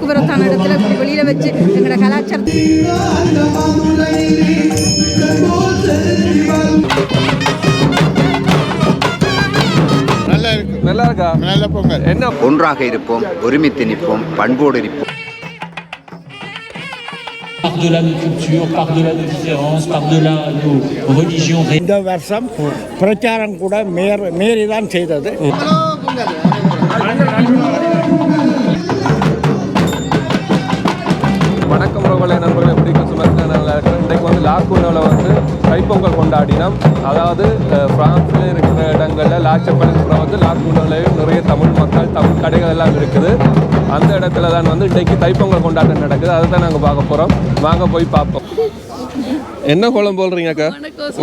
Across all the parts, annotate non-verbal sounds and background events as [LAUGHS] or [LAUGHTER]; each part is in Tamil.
போக்குவரத்தான இடத்துல இப்படி வெளியில வச்சு எங்களோட கலாச்சாரத்தை நல்லா இருக்கு நல்லா இருக்கா? நல்ல பொங்கல் என்ன? ஒன்றாக இருப்போம் ஒருமித்து நிற்போம் பண்போடு இருப்போம். Par-delà nos cultures, par-delà nos différences, par-delà nos religions. இந்த வருஷம் பிரச்சாரம் கூட மேர் மேரி தான் செய்தது இன்றைக்கு வந்து தைப்பொங்கல் கொண்டாடினோம். அதாவது அஹ், பிரான்ஸ்ல இருக்கிற இடங்களில் லாச்சப்பலுக்கு அப்புறம் வந்து லாக்கூனிலையும் நிறைய தமிழ் மக்கள் தமிழ் கடைகள் எல்லாம் இருக்குது. அந்த இடத்துல தான் வந்து இன்றைக்கு தைப்பொங்கல் கொண்டாட்டம் நடக்குது. அதை தான் நாங்கள் பார்க்க போகிறோம் வாங்க போய் பார்ப்போம். என்ன கோலம் போடுறீங்க அக்கா?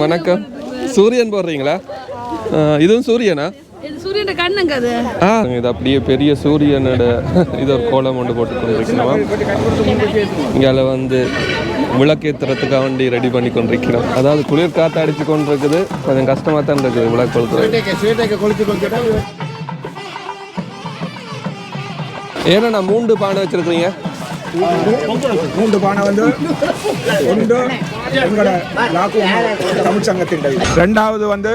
வணக்கம் சூரியன் போடுறீங்களா? இதுவும் சூரியனா? சூரியன் கண்ணுங்க அது. ஆ இது அப்படியே பெரிய சூரியனோட இது ஒரு கோலம் கொண்டு போட்டு கொண்டிருக்கிறோம் இங்கே வந்து விளக்கேற்றுறதுக்காக வேண்டி ரெடி பண்ணி கொண்டிருக்கிறோம் அதாவது குளிர் காற்று அடிச்சு கொண்டு இருக்குது கொஞ்சம் கஷ்டமாக தான் இருக்குது விளக்கு கொளுத்துறது. ஏன்னா மூன்று பானை வச்சிருக்கீங்க மூன்று பானை வந்து ஒன்று எங்களோட லாக்கு தமிழ் சங்கத்தின் ரெண்டாவது வந்து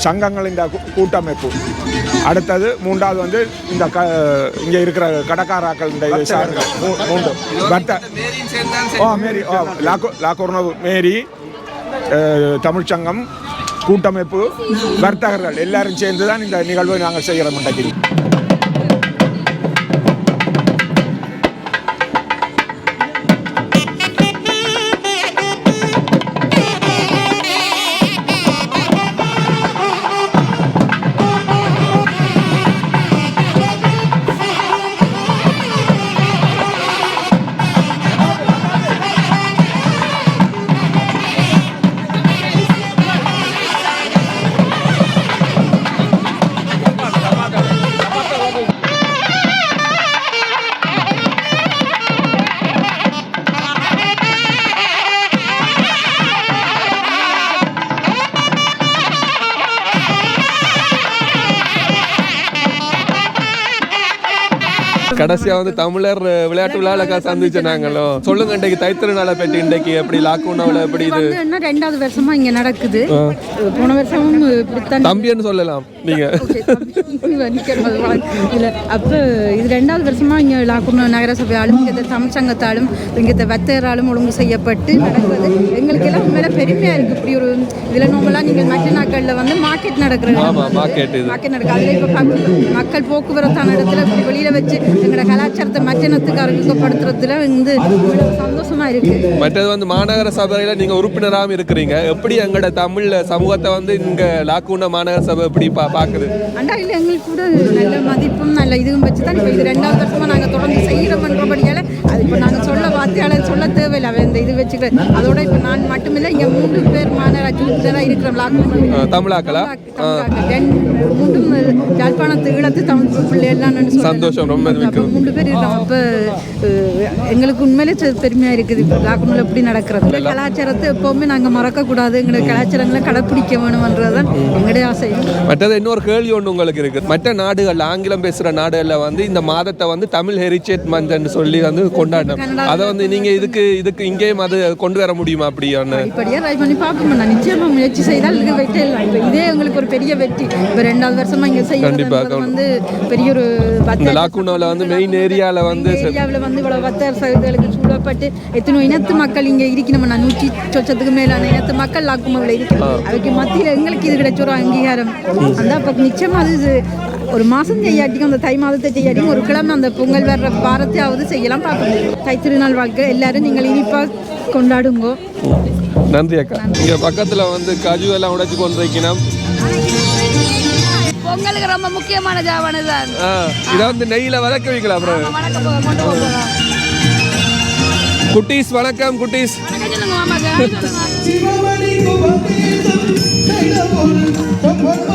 சங்கங்களின் கூ- கூட்டமைப்பு. அடுத்தது மூன்றாவது வந்து இந்த க இங்கே இருக்கிற கடக்காராக்கள் இந்த இது சாருங்க மூ- மூன்று. பர்த்த ஓ மேரி ஓ லாக்கு லாக்குர்னவு மேரி அஹ், தமிழ் சங்கம் கூட்டமைப்பு வர்த்தகர்கள் எல்லாரும் சேர்ந்து தான் இந்த நிகழ்வை நாங்கள் செய்கிறோம் இன்றைக்கு கடைசியாக வந்து தமிழர் விளையாட்டு விழாவில் சந்திச்சு நாங்களோ? சொல்லுங்க இன்றைக்கு தைத்திருநாளை பற்றி இன்றைக்கு எப்படி லாக்கூனாவில் எப்படி இது? ரெண்டாவது வருஷமா இங்க நடக்குது. போன வருஷமும் தம்பின்னு சொல்லலாம் இல்ல அப்ப இது ரெண்டாவது வருஷமா இங்க லாக்குர்னு நகரசபையாலும் இங்க தமிழ் சங்கத்தாலும் இங்க வர்த்தகராலும் ஒழுங்கு செய்யப்பட்டு நடக்குது. எங்களுக்கு எல்லாம் உண்மையில பெருமையா இருக்கு. இப்படி ஒரு இதுல நோம்பலாம் நீங்கள் மற்ற நாட்கள்ல வந்து மார்க்கெட் நடக்கிற ஆமா, market இது. மார்க்கெட் நடக்குது. அதுல இப்ப மக்கள் போக்குவரத்தான இடத்துல வெளியில வச்சு எங்களோட கலாச்சாரத்தை மற்ற இனத்துக்கு அறிமுகப்படுத்துறதுல வந்து சந்தோஷமா இருக்கு. மற்றது வந்து மாநகர சபையில் நீங்கள் உறுப்பினராகவும் இருக்கிறீங்க. எப்படி எங்களோட தமிழ் சமூகத்தை வந்து இங்கே லாக்கூனா மாநகர சபை எப்படி பா பார்க்குது அண்டா இல்லை எங்களுக்கு கூட நல்ல மதிப்பும் நல்ல இதுவும் வச்சு தான் இப்போ இது ரெண்டாவது வருஷமா நாங்கள் தொடர்ந்து செய்கிறோம்ன்றபடியால் அது இப்போ நாங்கள் சொல்ல வார்த்தையாளர் சொல்ல தேவையில்லை. அவன் இந்த இது வச்சுக்கிறேன் அதோட இப்போ நான் மட்டுமில்லை இங்கே மூன்று பேர் மாநகராட்சி உறுப்பினராக இருக்கிறோம் லாக்டவுன் அஹ், தமிழாக்களா? மூன்றும் யாழ்ப்பாணத்து ஈழத்து தமிழ் நான் சொல்றேன். சந்தோஷம், ரொம்ப மிக்க. மூன்று பேர் இருக்கோம் அப்போ எங்களுக்கு உண்மையிலே செ- பெருமையா இருக்குது. இப்போ லாக்டவுனில் எப்படி நடக்கிறது? இந்த கலாச்சாரத்தை எப்போவுமே நாங்கள் மறக்கக்கூடாது. எங்களுடைய கலாச்சாரங்களை கடைப்பிடிக்க வேணுமன்றது தான் எங்களுடைய ஆசை. மற்றது இன்னொரு கேள்வி ஒன்று உங்களுக்கு இருக்கு. மற்ற நாடுகள் ஆங்கிலம் பேசுகிற நாடுகளில் வந்து இந்த மாதத்தை வந்து தமிழ் ஹெரிச்சேட் மந்த்னு சொல்லி வந்து கொண்டாடணும். அதை வந்து நீங்கள் இதுக்கு இதுக்கு இங்கேயும் அது கொண்டு வர முடியுமா அப்படியான? படிப்படியாக ட்ரை பண்ணி பார்ப்போம் நான் நிச்சயமா முயற்சி செய்தால் இது வெற்றிடலாம் இப்போ இதே எங்களுக்கு ஒரு பெரிய வெற்றி. இப்போ ரெண்டாவது வருஷமா இங்கே செய்யறது வந்து பெரிய ஒரு இந்த லாக்கூனாவில் வந்து மெயின் ஏரியாவில் வந்து ஏரியாவில் வந்து இவ்வளோ வத்தர் சகுதிகளுக்கு சூழப்பட்டு எத்தனை இனத்து மக்கள் இங்கே இருக்கணும். நான் நூற்றி சொச்சத்துக்கு மேலான இனத்து மக்கள் லாக்குமாவில் இருக்கு அதுக்கு மத்தியில் எங்களுக்கு இது கிடைச்ச ஒரு அங்கீகாரம். அந்த அப்போ நிச்சயமா அது ஒரு மாதம் செய்யாட்டிக்கும் அந்த தை மாதத்தை செய்யாட்டிக்கும் ஒரு கிழமை அந்த பொங்கல் வர்ற வாரத்தையாவது செய்யலாம் பார்க்கணும் தை திருநாள் வாழ்க்கை எல்லாரும் நீங்கள் இனிப்பாக கொண்டாடுங்கோ. நன்றி அக்கா. இங்கே பக்கத்தில் வந்து கஜு எல்லாம் உடைச்சு கொண்டு வைக்கணும் பொங்கலுக்கு ரொம்ப முக்கியமான ஜாவானது தான் இதை வந்து நெய்யில் வதக்க வைக்கலாம் அப்புறம் வணக்கம் போ- கொண்டு. குட்டீஸ் வணக்கம் குட்டீஸ் வணக்கம் சொல்லுங்க மாமாக்கு. சொல்லுங்க.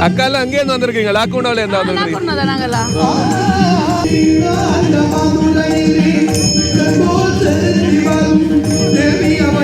அக்காலாம் அங்கேருந்து வந்திருக்கீங்க லாக்கூனாவில் இருந்தா நல்லா வந்திருக்கீங்க நாங்கெல்லாம் மலர்ந்தாரோ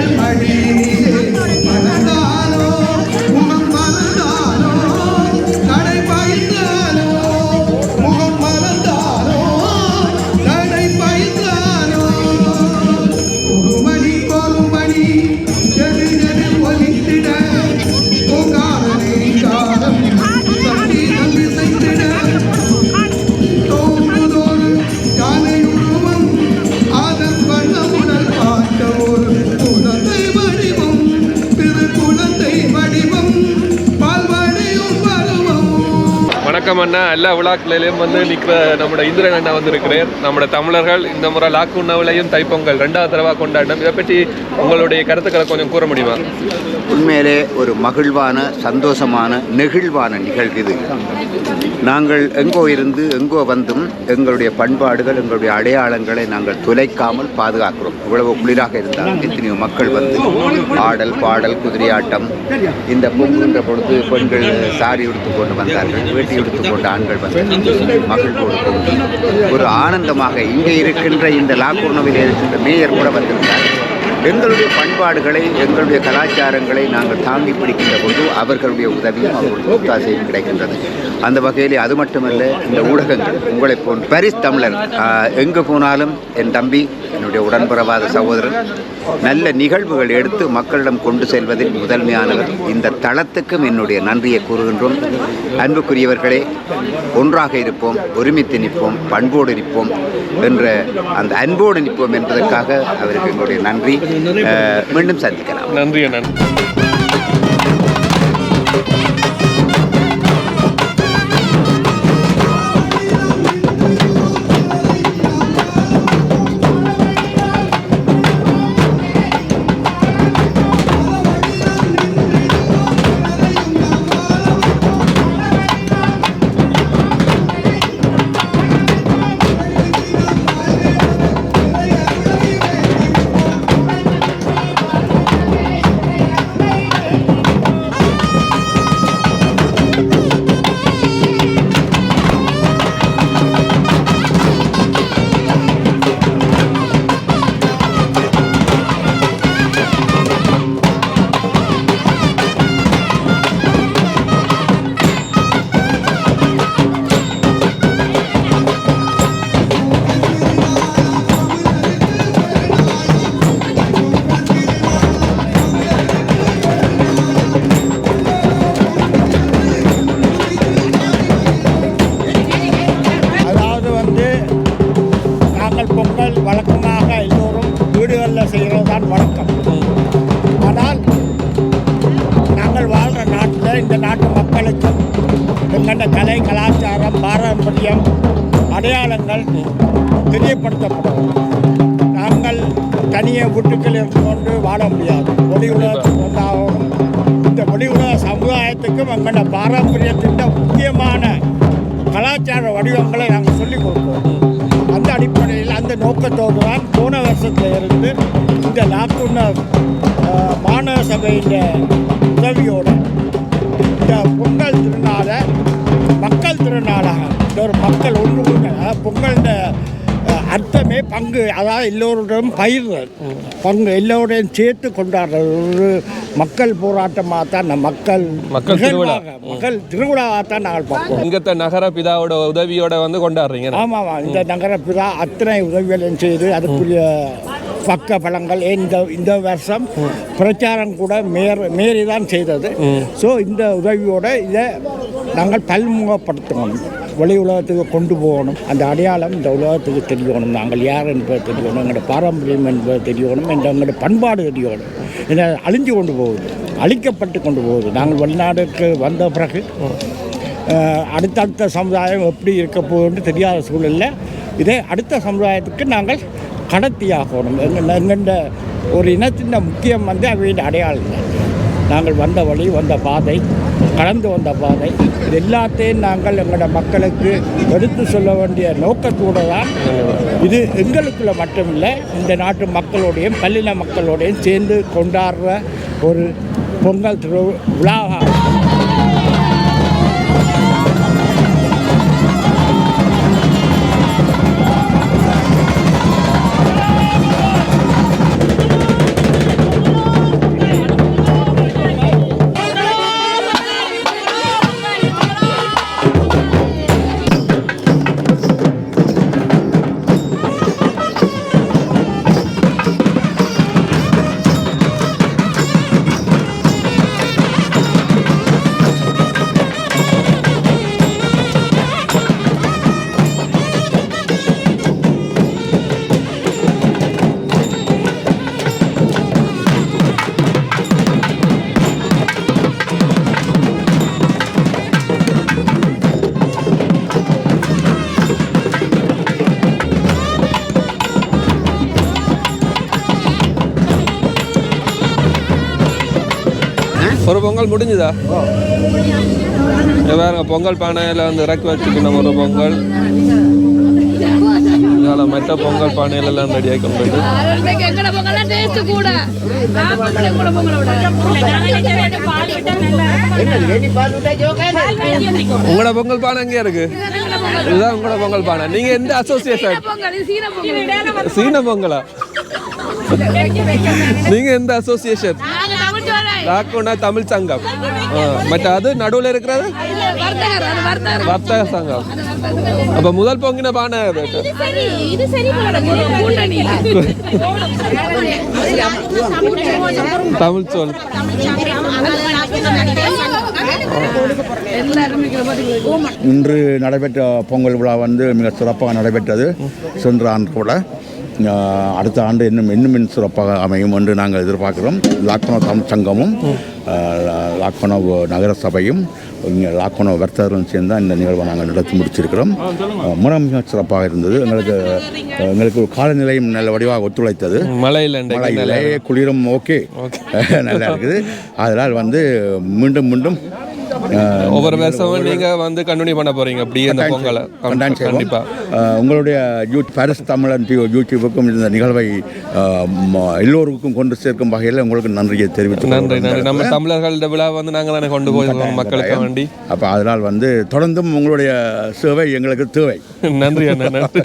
எல்லா விழாக்களிலையும் வந்து நிற்கிற நம்மளோட இந்திரன் அண்ணா வந்து நம்ம நம்மளோட தமிழர்கள் இந்த முறை லாக்கு உணவுலையும் தைப்பொங்கல் ரெண்டாவது தடவை கொண்டாடினோம் இதை பற்றி உங்களுடைய கருத்துக்களை கொஞ்சம் கூற முடியுமா? உண்மையிலே ஒரு மகிழ்வான சந்தோஷமான நெகிழ்வான நிகழ்வு இது. நாங்கள் எங்கோ இருந்து எங்கோ வந்தும் எங்களுடைய பண்பாடுகள் எங்களுடைய அடையாளங்களை நாங்கள் துளைக்காமல் பாதுகாக்கிறோம். இவ்வளவு குளிராக இருந்தால் எத்தனையோ மக்கள் வந்து ஆடல் பாடல் குதிரையாட்டம் இந்த பொங்குகின்ற பொழுது பெண்கள் சாரி உடுத்து கொண்டு வந்தார்கள் வேட்டி உடுத்து கொண்டு ஆண்கள் வந்தார்கள் மகிழ்வோடு பொங்கி ஒரு ஆனந்தமாக இங்கே இருக்கின்ற இந்த லாக்கூர்ணவில் இருக்கின்ற மேயர் கூட வந்திருந்தார். எங்களுடைய பண்பாடுகளை எங்களுடைய கலாச்சாரங்களை நாங்கள் தாங்கி பிடிக்கின்ற பொழுது அவர்களுடைய உதவியும் அவர்களுடைய ஒத்தாசையும் கிடைக்கின்றது. அந்த வகையிலே அது மட்டுமல்ல இந்த ஊடகங்கள் உங்களைப் போன் பரிஸ் தமிழர் எங்கு போனாலும் என் தம்பி என்னுடைய உடன்பிறவாத சகோதரன் நல்ல நிகழ்வுகள் எடுத்து மக்களிடம் கொண்டு செல்வதில் முதன்மையானவர். இந்த தளத்துக்கும் என்னுடைய நன்றியை கூறுகின்றோம். அன்புக்குரியவர்களே ஒன்றாக இருப்போம் ஒருமித்து நிற்போம் பண்போடு நிற்போம் என்ற அந்த அன்போடு நிற்போம் என்பதற்காக அவருக்கு எங்களுடைய நன்றி. மீண்டும் சந்திக்கலாம். நன்றி நன்றி மாதத்தில் இருந்து இந்த லாக்குண்ண மாநகர சபையின் உதவியோடு அர்த்தமே பங்கு அதாவது எல்லோருடன் பயிர்தல் பங்கு எல்லோரையும் சேர்த்து கொண்டாடுறது ஒரு மக்கள் போராட்டமாக தான் மக்கள் மக்கள் திருவிழா. மக்கள் திருவிழாவாக தான் நாங்கள் பார்ப்போம் இங்கத்த நகர பிதாவோட உதவியோட வந்து கொண்டாடுறீங்க. ஆமாம் ஆமாம். இந்த நகர பிதா அத்தனை உதவிகளையும் செய்து அதுக்குரிய பக்க பலங்கள். இந்த இந்த வருஷம் பிரச்சாரம் கூட மேர் மேரி தான் செய்தது ஸோ இந்த உதவியோட இதை நாங்கள் பல்முகப்படுத்தணும். வெளி உலகத்துக்கு கொண்டு போகணும். அந்த அடையாளம் இந்த உலகத்துக்கு தெரியணும். நாங்கள் யார் என்பது தெரியணும். எங்களோட பாரம்பரியம் என்பது தெரியணும். என்ற எங்களோட பண்பாடு தெரியணும். இதை அழிஞ்சு கொண்டு போகுது. அழிக்கப்பட்டு கொண்டு போகுது. நாங்கள் வெளிநாடுக்கு வந்த பிறகு அடுத்தடுத்த சமுதாயம் எப்படி இருக்க போகுதுன்னு தெரியாத சூழலில் இதே அடுத்த சமுதாயத்துக்கு நாங்கள் கடத்தியாகணும். எங்கள் எங்கள்ட ஒரு இனத்தின் முக்கியம் வந்து அவையின் அடையாளம் நாங்கள் வந்த வழி வந்த பாதை கடந்து வந்த பாதை இது எல்லாத்தையும் நாங்கள் எங்களோட மக்களுக்கு எடுத்து சொல்ல வேண்டிய நோக்கத்தோடு தான் இது. எங்களுக்குள்ள மட்டுமில்லை இந்த நாட்டு மக்களோடையும் பல்லின மக்களோடையும் சேர்ந்து கொண்டாடுற ஒரு பொங்கல் திரு விழாவாக ஒரு பொங்கல் முடிஞ்சுதா? வேறு பொங்கல் பானையில் வந்து இறக்கி வச்சுக்கணும் ஒரு பொங்கல். அதனால் மற்ற பொங்கல் பானையில எல்லாம் ரெடியாகி கொண்டு உங்களோட பொங்கல் பானை எங்கே இருக்கு? இதுதான் உங்களோட பொங்கல் பானை. நீங்க எந்த அசோசியேஷன் சீன பொங்கலா? நீங்க எந்த அசோசியேஷன் லாக்குனா தமிழ் சங்கம். மற்ற அது நடுவில் இருக்கிறது? வர்த்தக சங்கம். அப்ப முதல் பொங்கின பானை தமிழ் சொல். இன்று நடைபெற்ற பொங்கல் விழா வந்து மிக சிறப்பாக நடைபெற்றது சென்ற ஆண்டு கூட. அடுத்த ஆண்டு இன்னும் இன்னும் சிறப்பாக அமையும் என்று நாங்கள் எதிர்பார்க்கிறோம். லாக்னோ தமிழ் சங்கமும் லாக்னோ நகர சபையும் இங்கே லாக்னோ வர்த்தகர்களும் சேர்ந்து இந்த நிகழ்வை நாங்கள் நடத்தி முடிச்சிருக்கிறோம். அஹ், மிக மிக சிறப்பாக இருந்தது. எங்களுக்கு எங்களுக்கு காலநிலையும் நல்ல வடிவாக ஒத்துழைத்தது. இன்றைக்கு மழையிலே குளிரும் ஓகே. [LAUGHS] நல்லா இருக்குது. அதனால் வந்து மீண்டும் மீண்டும் ஒவ்வொரு வருஷமும் நீங்க வந்து கண்டினியூ பண்ண போறீங்க. அப்படியே இந்த பொங்கலை. கண்டாயம் செய்வோம். கண்டிப்பா. அஹ், உங்களுடைய யூ பாரிஸ் தமிழன் டியூ யூடியூபுக்கும் இந்த நிகழ்வை எல்லோருக்கும் கொண்டு சேர்க்கும் வகையில் உங்களுக்கு நன்றியை தெரிவித்து நன்றி நன்றி. நம்ம தமிழர்களோட விழா வந்து நாங்க தானே கொண்டு போயிருக்கோம் மக்களுக்கு வேண்டி. அப்போ அதனால் வந்து தொடர்ந்தும் உங்களுடைய சேவை எங்களுக்கு தேவை. நன்றி அண்ணா நன்றி.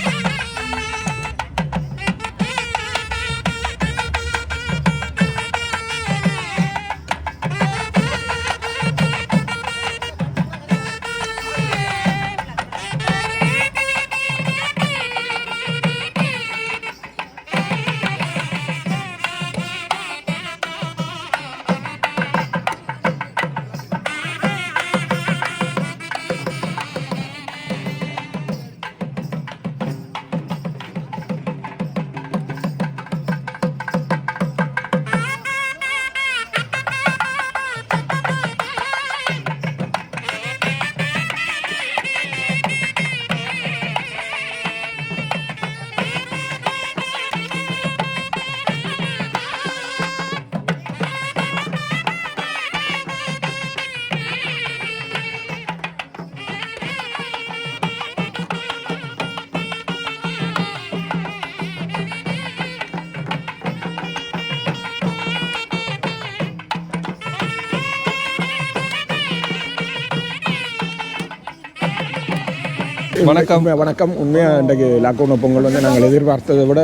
வணக்கம். வணக்கம். உண்மையாக இன்றைக்கு லாக்டவுன் பொங்கல் வந்து நாங்கள் எதிர்பார்த்ததை விட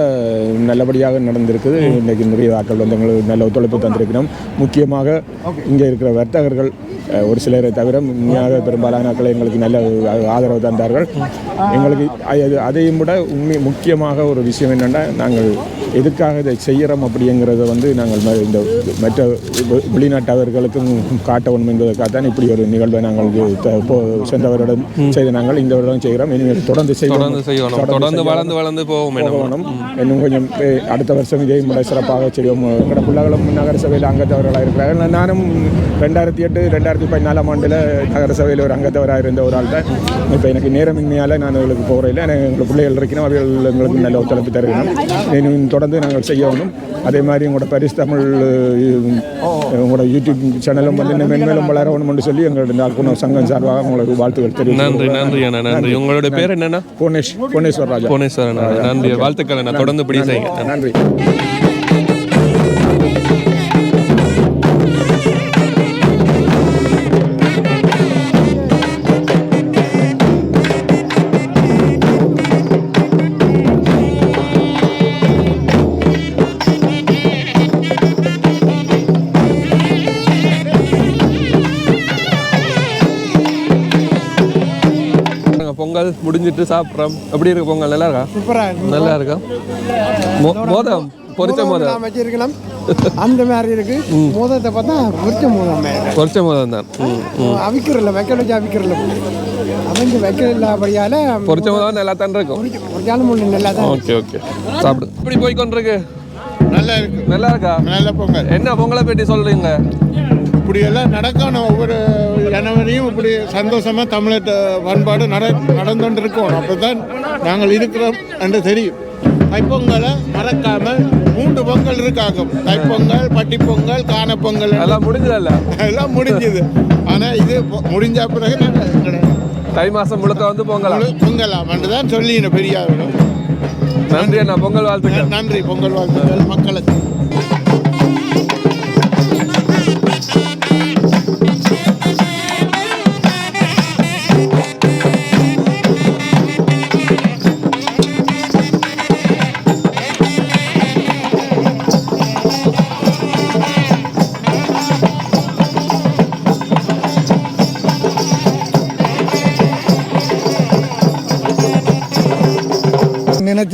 நல்லபடியாக நடந்திருக்குது இன்றைக்கு நிறைய ஆட்கள் வந்து எங்களுக்கு நல்ல ஒத்துழைப்பு தந்திருக்கிறோம். முக்கியமாக இங்கே இருக்கிற வர்த்தகர்கள் ஒரு சிலரை தவிர உண்மையாக பெரும்பாலான ஆட்கள் எங்களுக்கு நல்ல ஆதரவு தந்தார்கள். எங்களுக்கு அது- அதையும் விட உண்மை முக்கியமாக ஒரு விஷயம் என்னென்னா நாங்கள் எதுக்காக இதை செய்கிறோம் அப்படிங்கிறத வந்து நாங்கள் இந்த மற்ற வெளிநாட்டவர்களுக்கும் காட்ட வேணும் என்பதற்காக தான் இப்படி ஒரு நிகழ்வை நாங்கள் சென்ற வருடம் செய்த நாங்கள் இந்த வருடம் செய்கிறோம். இனிமேல் தொடர்ந்து செய்யணும். தொடர்ந்து வளர்ந்து வளர்ந்து போகணும் இன்னும் கொஞ்சம் அடுத்த வருஷம் இதே முறை சிறப்பாக செய்வோம். எங்களோட பிள்ளைகளும் நகர சபையில் அங்கத்தவர்களாக இருக்கிறார்கள். நான் நானும் ரெண்டாயிரத்தி எட்டு ரெண்டாயிரத்தி பதினாலாம் ஆண்டில் நகர சபையில் ஒரு அங்கத்தவராக இருந்த ஒரு ஆள் தான் இப்போ எனக்கு நேரமின்மையால் நான் அவர்களுக்கு போகிறதில்ல. எனக்கு எங்கள் பிள்ளைகள் இருக்கணும் அவர்கள் எங்களுக்கு நல்ல ஒத்துழைப்பு தருகிறோம் இன்னும் தொடர்ந்து நாங்கள் செய்யணும் அதே மாதிரி உங்களோட பரிசு தமிழ் உங்களோட யூடியூப் சேனலும் வந்து இன்னும் மென்மேலும் வளரணும்னு சொல்லி எங்களுடைய நாள்குணம் சங்கம் சார்பாக உங்களுக்கு வாழ்த்துக்கள் நன்றி தெரிவித்து நன்றி அண்ணா நன்றி. உங்களோட பேர் என்னன்னா புவனேஷ் புவனேஸ்வர் ராஜா புவனேஸ்வரன். நன்றி. வாழ்த்துக்கள் அண்ணா. தொடர்ந்து இப்படி செய்யுங்க. நன்றி. முடிஞ்சிட்டு சாப்பிட்றோம். எப்படி இருக்கு பொங்கல்? நல்லா இருக்கா? சூப்பராக இருக்கு. நல்லா இருக்கா? மோதம்? பொரிச்ச மோதம் வச்சிருக்கலாம். [LAUGHS] அந்த மாதிரி இருக்கு. மோதத்தை பார்த்தா பொரிச்ச மோதம் பொரிச்ச மோதம் தான். அவிக்கிறல வைக்கல் வச்சு அவிக்கிறல. அவங்க வைக்கல் இல்லாதபடியால பொரிச்ச மோதம் நல்லா தான் இருக்கும். பொரிச்சாலும் ஒன்று நல்லா தான் ஓகே ஓகே. சாப்பிடு. இப்படி போய் கொண்டிருக்கு? நல்லா இருக்கு. நல்லா இருக்கா? நல்ல பொங்கல். என்ன பொங்கலை பற்றி சொல்றீங்க? இப்படி எல்லாம் நடக்கணும். ஒவ்வொரு ஜனவரியும் இப்படி சந்தோஷமா தமிழர் பண்பாடு நட நடந்துட்டு இருக்கணும் அப்பதான் நாங்கள் இருக்கிறோம் என்று தெரியும். தைப்பொங்கலை மறக்காமல் மூன்று பொங்கல் இருக்காகும். தைப்பொங்கல் பட்டிப்பொங்கல் காணப்பொங்கல் அதெல்லாம் முடிஞ்சதல்ல? எல்லாம் முடிஞ்சது. ஆனால் இது முடிஞ்ச பிறகு நாங்கள் தை மாசம் முழுக்க வந்து பொங்கலாம் பொங்கலாம் என்று தான் சொல்லின பெரியாரிடம் நன்றி அண்ணா. பொங்கல் வாழ்த்துக்கள். நன்றி. பொங்கல் வாழ்த்துக்கள். மக்களுக்கு.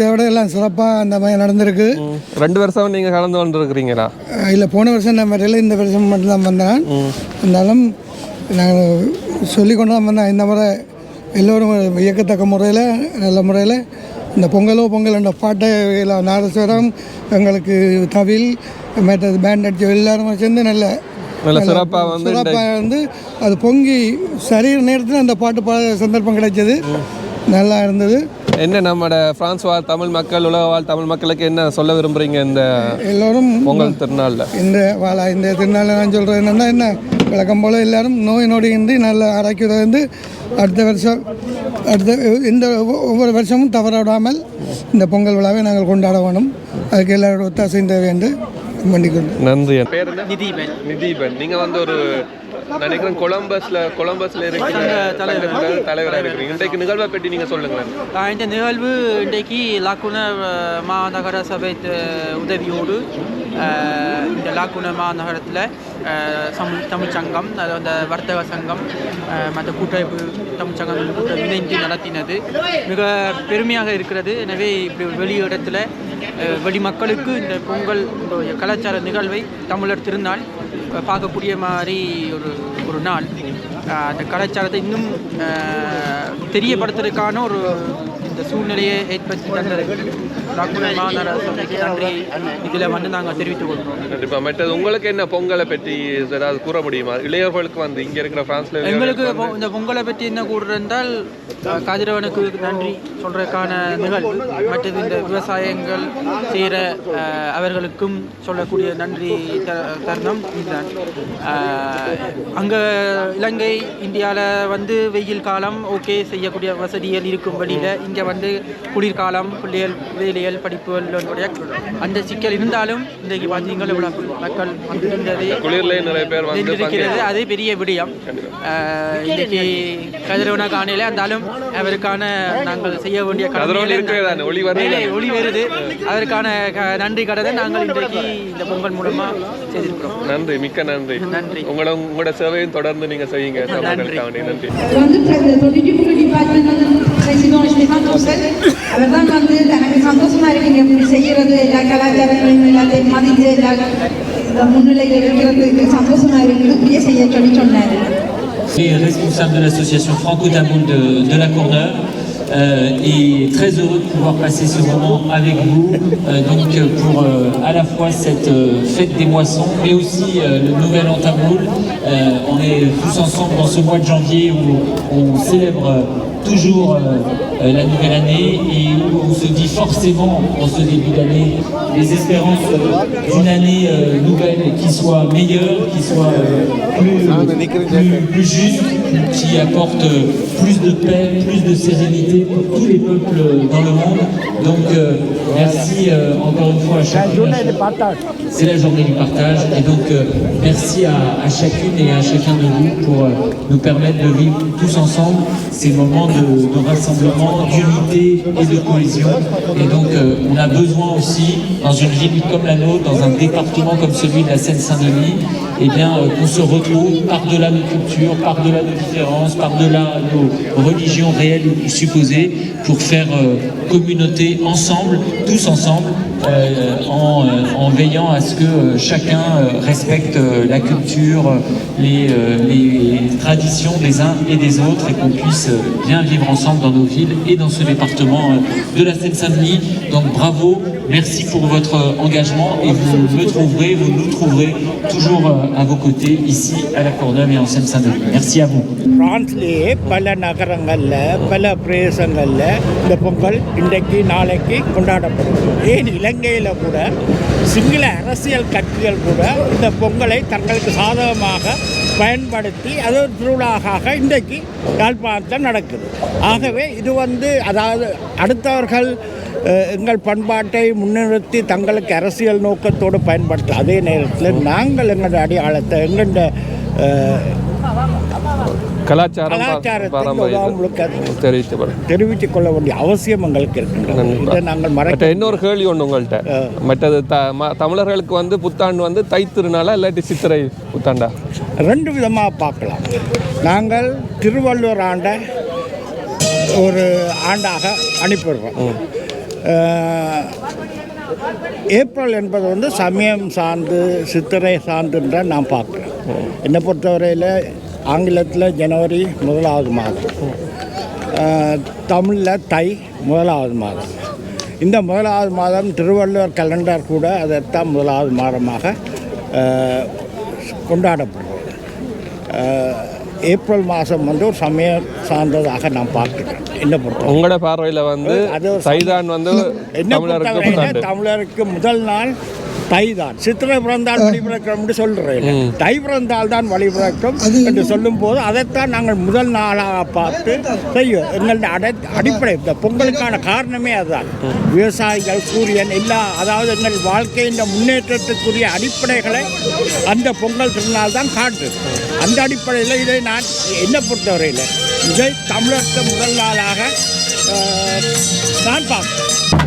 நினைச்ச விட எல்லாம் சிறப்பாக அந்த மாதிரி நடந்திருக்கு. ரெண்டு வருஷம் நீங்க கலந்து கொண்டு இருக்கிறீங்களா இல்லை போன வருஷம் நான் வரல இந்த வருஷம் மட்டும்தான் வந்தேன். இருந்தாலும் நாங்கள் சொல்லி கொண்டு தான் வந்தேன். இந்த முறை எல்லோரும் இயக்கத்தக்க முறையில் நல்ல முறையில் இந்த பொங்கலோ பொங்கல் என்ற பாட்டை நாதஸ்வரம் எங்களுக்கு தவில் மற்றது பேண்ட் அடிச்சு எல்லாரும் சேர்ந்து நல்ல நல்ல சிறப்பா வந்து சிறப்பாக வந்து அது பொங்கி சரியான நேரத்தில் அந்த பாட்டு பாட சந்தர்ப்பம் கிடைச்சது. நல்லா இருந்தது. என்ன நம்மட பிரான்ஸ் வாழ் தமிழ் மக்கள் உலக வாழ் தமிழ் மக்களுக்கு என்ன சொல்ல விரும்புறீங்க இந்த எல்லோரும் பொங்கல் திருநாள்ல? இந்த வாழ இந்த திருநாளில் நான் சொல்கிறது என்னென்னா என்ன வழக்கம் போல் எல்லாரும் நோய் நொடியின்றி நல்ல ஆரோக்கியத்தை வந்து அடுத்த வருஷம் அடுத்த இந்த ஒவ்வொ- ஒவ்வொரு வருஷமும் தவற விடாமல் இந்த பொங்கல் விழாவை நாங்கள் கொண்டாட வேணும். அதுக்கு எல்லாரோட ஒத்தாசையும் தேவை என்று நன்றி. பேர் நிதிபன். நிதிபன். நீங்க வந்து ஒரு நினைக்கிறேன் கொலம்பஸ்ல கொலம்பஸ்ல இருக்கிற தலைவர். தலைவராக இருக்கிறீங்க. இன்றைக்கு நிகழ்வை பற்றி நீங்க சொல்லுங்களேன். இந்த நிகழ்வு இன்றைக்கு லாக்குனர் அஹ், மாநகர சபை உதவியோடு இந்த லாக்குனர் மாநகரத்தில் தமிழ் தமிழ் சங்கம் அது அந்த வர்த்தக சங்கம் மற்ற கூட்டமைப்பு தமிழ் சங்கம் கூட்டம் இணைந்து நடத்தினது. மிக பெருமையாக இருக்கிறது. எனவே இப்படி வெளி இடத்துல வெளிமக்களுக்கு வெளி மக்களுக்கு இந்த பொங்கல் கலாச்சார நிகழ்வை தமிழர் திருநாள் பார்க்கக்கூடிய மாதிரி ஒரு ஒரு நாள். அந்த கலாச்சாரத்தை இன்னும் தெரியப்படுத்துறதுக்கான ஒரு இந்த சூழ்நிலையை ஏற்படுத்தி தந்தது. டாக்டர் மாநகர சபைக்கு நன்றி. இதில் வந்து நாங்கள் தெரிவித்துக் கொள்கிறோம். கண்டிப்பா மற்றது உங்களுக்கு என்ன பொங்கலை பற்றி ஏதாவது கூற முடியுமா? இளையர்களுக்கு வந்து இங்க இருக்கிற பிரான்ஸ்ல எங்களுக்கு இந்த பொங்கலை பற்றி என்ன அஹ், கதிரவனுக்கு நன்றி சொல்றதுக்கான நிகழ்வு. மற்றது இந்த விவசாயங்கள் செய்கிற அவர்களுக்கும் சொல்லக்கூடிய நன்றி தருணம் இதுதான். அங்கே இலங்கை இந்தியாவில் வந்து வெயில் காலம் ஓகே செய்யக்கூடிய வசதிகள் இருக்கும் வழியில் இங்கே வந்து குளிர்காலம் பிள்ளைகள் வேலைகள் படிப்புகளுடைய அந்த சிக்கல் இருந்தாலும் இன்றைக்கு பார்த்தீங்கன்னா இவ்வளவு மக்கள் வந்திருந்தது. குளிர்லயே நிறைய பேர் வந்து இருக்கிறது அதே பெரிய விடயம். அஹ், இன்னைக்கு கதிரவனா காணையில இருந்தாலும் அவருக்கான நாங்கள் செய்ய வேண்டிய ஒளி வருது இல்லை, தானே. ஒளி வருது. அதற்கான க- நன்றி கடனை நாங்கள் இன்றைக்கு இந்த பொங்கல் மூலமா செய்திருக்கிறோம். நன்றி மிக்க நன்றி. நன்றி. உங்களோட உங்களோட சேவையும் தொடர்ந்து நீங்க செய்யுங்க. வேண்டி. நன்றி. வந்து ப்ரொடியூட்டிவ் டிபார்ட்மெண்ட் வந்து பிரசிடோன் ஸ்டெஃபான் தோசல் அவர் தான் வந்து எனக்கு சந்தோஷமா இருக்குங்க இப்படி செய்யறது எல்லா கலாச்சாரங்களையும் எல்லாத்தையும் மதித்து எல்லா இந்த முன்னிலையில் இருக்கிறதுக்கு சந்தோஷமா இருக்குது இப்படியே செய்ய சொல்லி சொன்னார் Je suis responsable de l'association Franco-Tamoul de, de la Courneuve euh, et très heureux de pouvoir passer ce moment avec vous euh, donc euh, pour euh, à la fois cette euh, fête des moissons mais aussi euh, le nouvel an tamoul. Euh, on est tous ensemble dans ce mois de janvier où on célèbre euh, toujours euh, euh, la nouvelle année et on se dit forcément en ce début d'année les espérances euh, d'une année nouvelle qui soit meilleure, qui soit plus, juste, qui apporte plus de paix, plus de sérénité pour tous les peuples dans le monde. Donc euh, merci euh, encore une fois à chacun. C'est la journée du partage et donc euh, merci à, à chacune et à chacun de vous pour nous permettre de vivre tous ensemble ces moments de, de rassemblement, d'unité et de cohésion. Et donc on a besoin aussi, dans une ville comme la nôtre, dans un département comme celui de la Seine-Saint-Denis, eh bien qu'on se retrouve par-delà nos cultures, par-delà nos différences, par-delà nos religion réelle ou supposée pour faire euh, communauté ensemble, tous ensemble, euh, euh, en, veillant à ce que euh, chacun respecte la culture, les, les traditions des uns et des autres et qu'on puisse bien vivre ensemble dans nos villes et dans ce département de la Seine-Saint-Denis. Donc bravo, merci pour votre engagement et vous me trouverez, vous nous trouverez toujours à vos côtés ici à la Courneuve et en Seine-Saint-Denis. Merci à vous. இன்றைக்கு நாளைக்கு கொண்டாடப்படும். ஏன் இலங்கையில் கூட சிங்கள அரசியல் கட்சிகள் கூட இந்த பொங்கலை தங்களுக்கு சாதகமாக பயன்படுத்தி அது ஒரு திருவிழாவாக இன்றைக்கு யாழ்ப்பாணத்தில் நடக்குது. ஆகவே இது வந்து அதாவது அடுத்தவர்கள் எங்கள் பண்பாட்டை முன்னிறுத்தி தங்களுக்கு அரசியல் நோக்கத்தோடு பயன்படுத்த அதே நேரத்தில் நாங்கள் எங்களுடைய அடையாளத்தை எங்களுடைய கலாச்சாரம் கலாச்சாரத்தை தெரிவிக்கப்படும் தெரிவித்துக் கொள்ள வேண்டிய அவசியம் எங்களுக்கு இருக்கின்றது. நாங்கள் மற்ற இன்னொரு கேள்வி ஒன்று உங்கள்கிட்ட மற்றது த தமிழர்களுக்கு வந்து புத்தாண்டு வந்து தைத்திருநாளா இல்லாட்டி சித்திரை புத்தாண்டா? ரெண்டு விதமாக பார்க்கலாம். நாங்கள் திருவள்ளுவர் ஆண்டை ஒரு ஆண்டாக அனுப்பிடுறோம் ஏப்ரல் என்பது வந்து சமயம் சார்ந்து சித்திரை சார்ந்துன்ற நான் பார்க்குறேன். என்னை பொறுத்தவரையில் ஆங்கிலத்தில் ஜனவரி முதலாவது மாதம். தமிழில் தை முதலாவது மாதம். இந்த முதலாவது மாதம் திருவள்ளுவர் கலண்டர் கூட அதைத்தான் முதலாவது மாதமாக கொண்டாடப்படுறது ஏப்ரல் மாதம் வந்து ஒரு சமயம் சார்ந்ததாக நான் பார்க்கிறேன் என்ன பொறுத்த உங்களோட பார்வையில் வந்து அது தைதான் வந்து என்ன தமிழருக்கு முதல் நாள் தை தான். சித்திரை பிறந்தால் வழி பிறக்கும் என்று சொல்கிறேன் தை பிறந்தால் தான் வழி பிறக்கும் என்று சொல்லும் போது அதைத்தான் நாங்கள் முதல் நாளாக பார்த்து செய்யும் எங்களுடைய அடை அடிப்படை இந்த பொங்கலுக்கான காரணமே அதுதான். விவசாயிகள் சூரியன் எல்லா அதாவது எங்கள் வாழ்க்கையின் முன்னேற்றத்துக்குரிய அடிப்படைகளை அந்த பொங்கல் திருநாள் தான் காட்டுது அந்த அடிப்படையில் இதை நான் என்னை பொறுத்தவரையில் இதை தமிழருக்கு முதல் நாளாக நான் பார்க்கிறேன்